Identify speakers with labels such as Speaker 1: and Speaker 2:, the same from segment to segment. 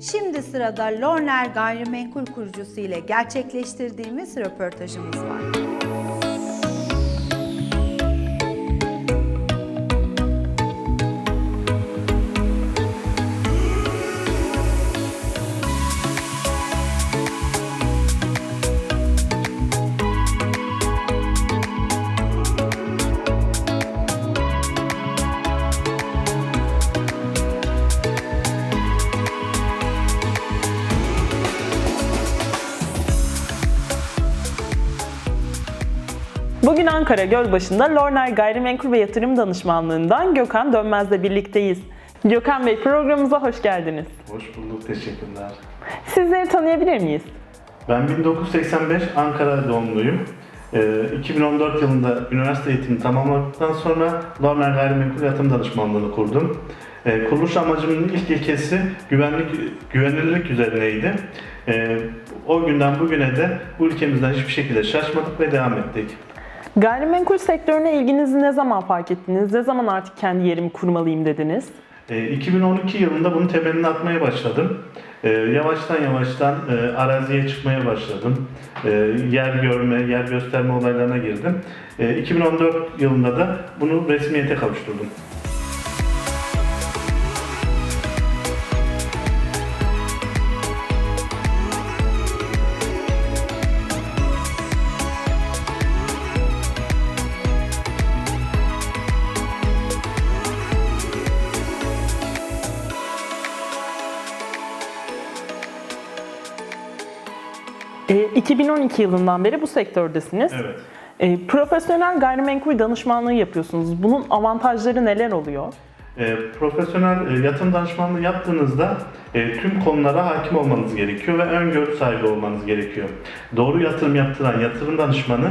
Speaker 1: Şimdi sırada Lorner Gayrimenkul kurucusu ile gerçekleştirdiğimiz röportajımız var.
Speaker 2: Bugün Ankara Gölbaşı'nda Lorner Gayrimenkul ve Yatırım Danışmanlığı'ndan Gökhan Dönmez'le birlikteyiz. Gökhan Bey programımıza hoş geldiniz.
Speaker 3: Hoş bulduk, teşekkürler.
Speaker 2: Sizleri tanıyabilir miyiz?
Speaker 3: Ben 1985 Ankara doğumluyum. Ee, 2014 yılında üniversite eğitimini tamamladıktan sonra Lorner Gayrimenkul Yatırım Danışmanlığı'nı kurdum. Ee, kuruluş amacımın ilk ilkesi güvenlik, güvenilirlik üzerineydi. Ee, o günden bugüne de bu ülkemizden hiçbir şekilde şaşmadık ve devam ettik.
Speaker 2: Gayrimenkul sektörüne ilginizi ne zaman fark ettiniz? Ne zaman artık kendi yerimi kurmalıyım dediniz?
Speaker 3: Ee, 2012 yılında bunun temelini atmaya başladım. Ee, yavaştan yavaştan e, araziye çıkmaya başladım. Ee, yer görme, yer gösterme olaylarına girdim. Ee, 2014 yılında da bunu resmiyete kavuşturdum.
Speaker 2: E, 2012 yılından beri bu sektördesiniz.
Speaker 3: Evet.
Speaker 2: E, profesyonel gayrimenkul danışmanlığı yapıyorsunuz. Bunun avantajları neler oluyor?
Speaker 3: E, profesyonel e, yatırım danışmanlığı yaptığınızda e, tüm konulara hakim olmanız gerekiyor ve öngörü sahibi olmanız gerekiyor. Doğru yatırım yaptıran yatırım danışmanı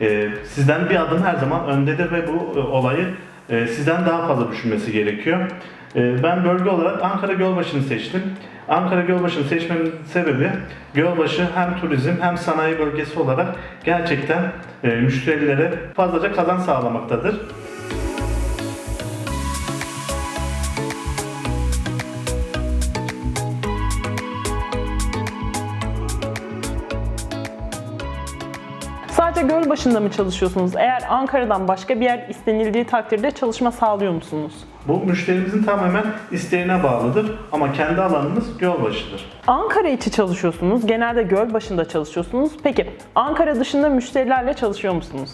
Speaker 3: e, sizden bir adım her zaman öndedir ve bu e, olayı e, sizden daha fazla düşünmesi gerekiyor. E, ben bölge olarak Ankara Gölbaşı'nı seçtim. Ankara Gölbaşı'nı seçmemin sebebi Gölbaşı hem turizm hem sanayi bölgesi olarak gerçekten e, müşterilere fazlaca kazanç sağlamaktadır.
Speaker 2: Sadece Gölbaşı'nda mı çalışıyorsunuz? Eğer Ankara'dan başka bir yer istenildiği takdirde çalışma sağlıyor musunuz?
Speaker 3: Bu müşterimizin tamamen isteğine bağlıdır ama kendi alanımız Gölbaşı'dır.
Speaker 2: Ankara içi çalışıyorsunuz. Genelde Gölbaşı'nda çalışıyorsunuz. Peki Ankara dışında müşterilerle çalışıyor musunuz?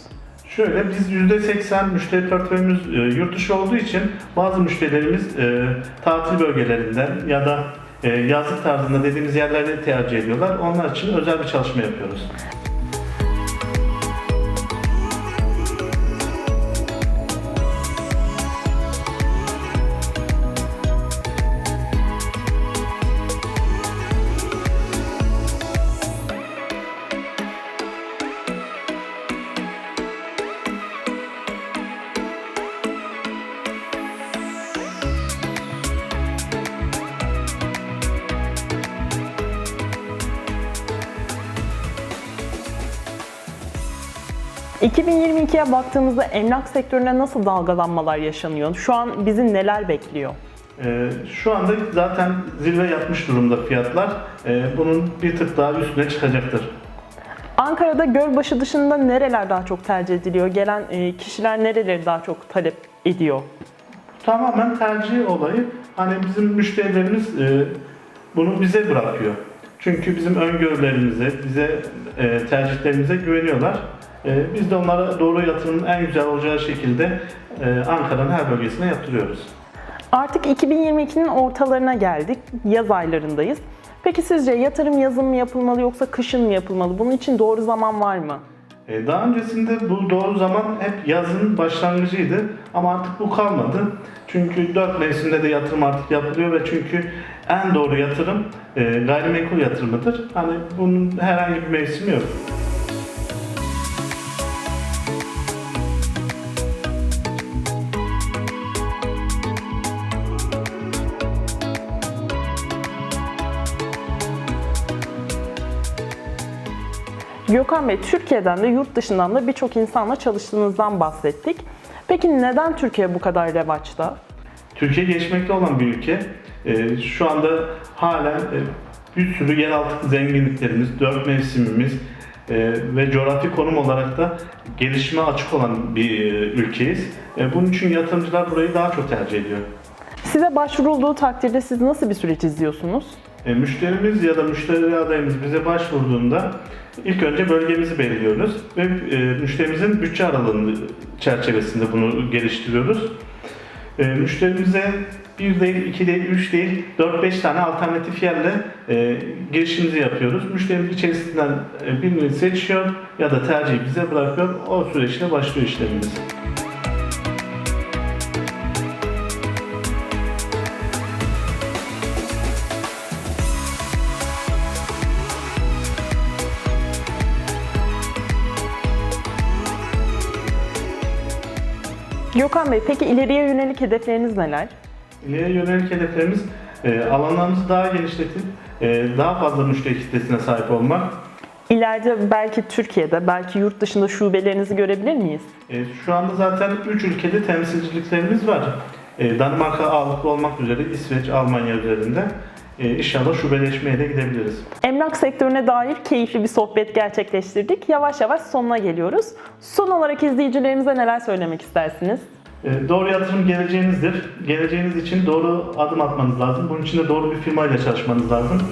Speaker 3: Şöyle biz %80 müşteri portföyümüz e, yurt dışı olduğu için bazı müşterilerimiz e, tatil bölgelerinden ya da e, yazlık tarzında dediğimiz yerlerde tercih ediyorlar. Onlar için özel bir çalışma yapıyoruz.
Speaker 2: ...2022'ye baktığımızda emlak sektöründe nasıl dalgalanmalar yaşanıyor? Şu an bizi neler bekliyor?
Speaker 3: E, Şu anda zaten zirve yapmış durumda fiyatlar. E, Bunun bir tık daha üstüne çıkacaktır.
Speaker 2: Ankara'da Gölbaşı dışında nereler daha çok tercih ediliyor? Gelen e, kişiler nereleri daha çok talep ediyor?
Speaker 3: Tamamen tercih olayı. Hani bizim müşterilerimiz e, bunu bize bırakıyor. Çünkü bizim öngörülerimize, bize e, tercihlerimize güveniyorlar. E, biz de onlara doğru yatırımın en güzel olacağı şekilde e, Ankara'nın her bölgesine yaptırıyoruz.
Speaker 2: Artık 2022'nin ortalarına geldik. Yaz aylarındayız. Peki sizce yatırım yazın mı yapılmalı yoksa kışın mı yapılmalı? Bunun için doğru zaman var mı?
Speaker 3: E, Daha öncesinde bu doğru zaman hep yazın başlangıcıydı ama artık bu kalmadı. Çünkü dört mevsimde de yatırım artık yapılıyor ve çünkü en doğru yatırım e, gayrimenkul yatırımıdır. Hani bunun herhangi bir mevsimi yok.
Speaker 2: Gökhan Bey, Türkiye'den de yurt dışından da birçok insanla çalıştığınızdan bahsettik. Peki neden Türkiye bu kadar revaçta?
Speaker 3: Türkiye gelişmekte olan bir ülke. e, şu anda halen e, bir sürü yeraltı zenginliklerimiz, dört mevsimimiz e, ve coğrafi konum olarak da gelişime açık olan bir e, ülkeyiz. E, bunun için yatırımcılar burayı daha çok tercih ediyor.
Speaker 2: Size başvurulduğu takdirde siz nasıl bir süreç izliyorsunuz?
Speaker 3: E, müşterimiz ya da müşteri adayımız bize başvurduğunda ilk önce bölgemizi belirliyoruz ve e, müşterimizin bütçe aralığını çerçevesinde bunu geliştiriyoruz. E, müşterimize bir değil, iki değil, üç değil, dört beş tane alternatif yerle e, girişimizi yapıyoruz. Müşterimiz içerisinden birini seçiyor ya da tercihi bize bırakıyor. O süreçte başlıyor işlemimiz.
Speaker 2: Gökhan Bey peki ileriye yönelik hedefleriniz neler?
Speaker 3: İleriye yönelik hedeflerimiz e, alanlarımızı daha genişletip e, daha fazla müşteri kitlesine sahip olmak.
Speaker 2: İleride belki Türkiye'de, belki yurt dışında şubelerinizi görebilir miyiz?
Speaker 3: E, şu anda zaten 3 ülkede temsilciliklerimiz var. E, Danimarka ağırlıklı olmak üzere İsveç, Almanya üzerinde. E, inşallah şubeleşmeye de gidebiliriz.
Speaker 2: Emlak sektörüne dair keyifli bir sohbet gerçekleştirdik. Yavaş yavaş sonuna geliyoruz. Son olarak izleyicilerimize neler söylemek istersiniz?
Speaker 3: E, doğru yatırım geleceğinizdir. Geleceğiniz için doğru adım atmanız lazım. Bunun için de doğru bir firmayla çalışmanız lazım.